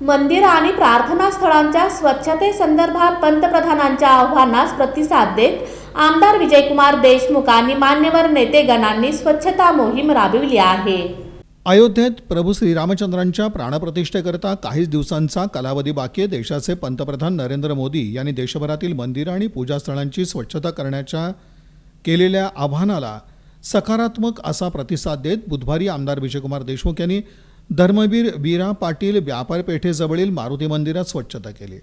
मंदिर आणि प्रार्थना स्थळांच्या स्वच्छतेसंदर्भात पंतप्रधानांच्या आव्हानास प्रतिसाद देत आमदार विजयकुमार देशमुख आणि मान्यवर नेतेगणांनी स्वच्छता मोहीम राबविली आहे. अयोध्येत प्रभू श्रीरामचंद्रांच्या प्राणप्रतिष्ठेकरता काहीच दिवसांचा कालावधी बाकी देशाचे पंतप्रधान नरेंद्र मोदी यांनी देशभरातील मंदिरं आणि पूजास्थळांची स्वच्छता करण्याच्या केलेल्या आव्हानाला सकारात्मक असा प्रतिसाद देत बुधवारी आमदार विजयकुमार देशमुख यांनी धर्मवीर वीरा पाटील व्यापारपेठेजवळील मारुती मंदिरात स्वच्छता केली.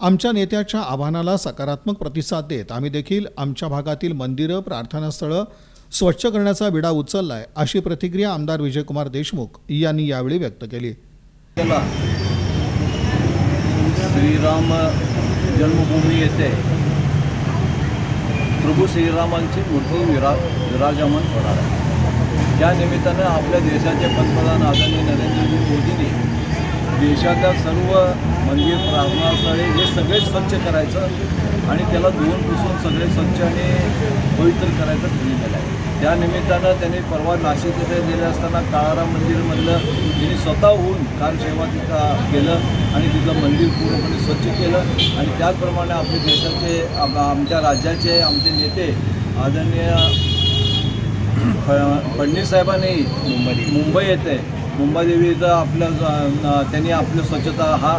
आमच्या नेत्याच्या आव्हानाला सकारात्मक प्रतिसाद देत आम्ही देखील आमच्या भागातील मंदिरं प्रार्थनास्थळं स्वच्छ करण्याचा विडा उचललाय अशी प्रतिक्रिया आमदार विजयकुमार देशमुख यांनी यावेळी व्यक्त केली. श्रीराम जन्मभूमी येथे प्रभू श्रीरामांचे मूर्ती विरा विराजमान होणार आहे. त्या निमित्तानं आपल्या देशाचे पंतप्रधान आदरणीय नरेंद्र मोदींनी देशातल्या सर्व मंदिर प्रार्थनास्थळे हे सगळे स्वच्छ करायचं आणि त्याला धुवून पुसून सगळे स्वच्छ आणि पवित्र करायचं ठरविलेलं आहे. त्या निमित्तानं त्यांनी परवा नाशिक इथे गेले असताना काळाराम मंदिरमधलं त्यांनी स्वतःहून कारसेवा तिथं केलं आणि तिथलं मंदिर पूर्णपणे स्वच्छ केलं आणि त्याचप्रमाणे आपल्या देशाचे आम- आमच्या राज्याचे आमचे नेते आदरणीय फ- फडणवीस साहेबांनी मुंबई. मुंबई येथे मुंबादेवी इथं आपलं त्यांनी आपलं स्वच्छता हा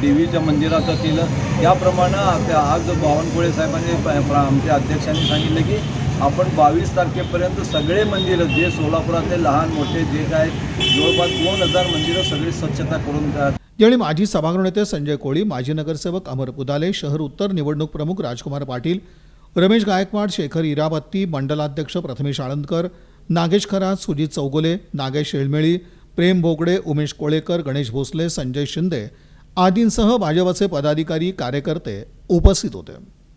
देवीच्या मंदिराचं केलं. त्याप्रमाणे आज बावनकुळे साहेबांनी आमच्या अध्यक्षांनी सांगितलं की आपण बावीस तारखेपर्यंत सगळे मंदिरं जे सोलापुरातले लहान मोठे जे काय जवळपास दोन हजार मंदिरं सगळी स्वच्छता करून यावेळी माजी सभागृह नेते संजय कोळी माजी नगरसेवक अमर पुदाले शहर उत्तर निवडणूक प्रमुख राजकुमार पाटील रमेश गायकवाड शेखर इराबत्ती मंडलाध्यक्ष प्रथमेश आळंदकर नागेश खरात सुजित चौगुले नागेश शेळमेळी प्रेम भोगडे उमेश कोळेकर गणेश भोसले संजय शिंदे आदींसह भाजपचे पदाधिकारी कार्यकर्ते उपस्थित होते.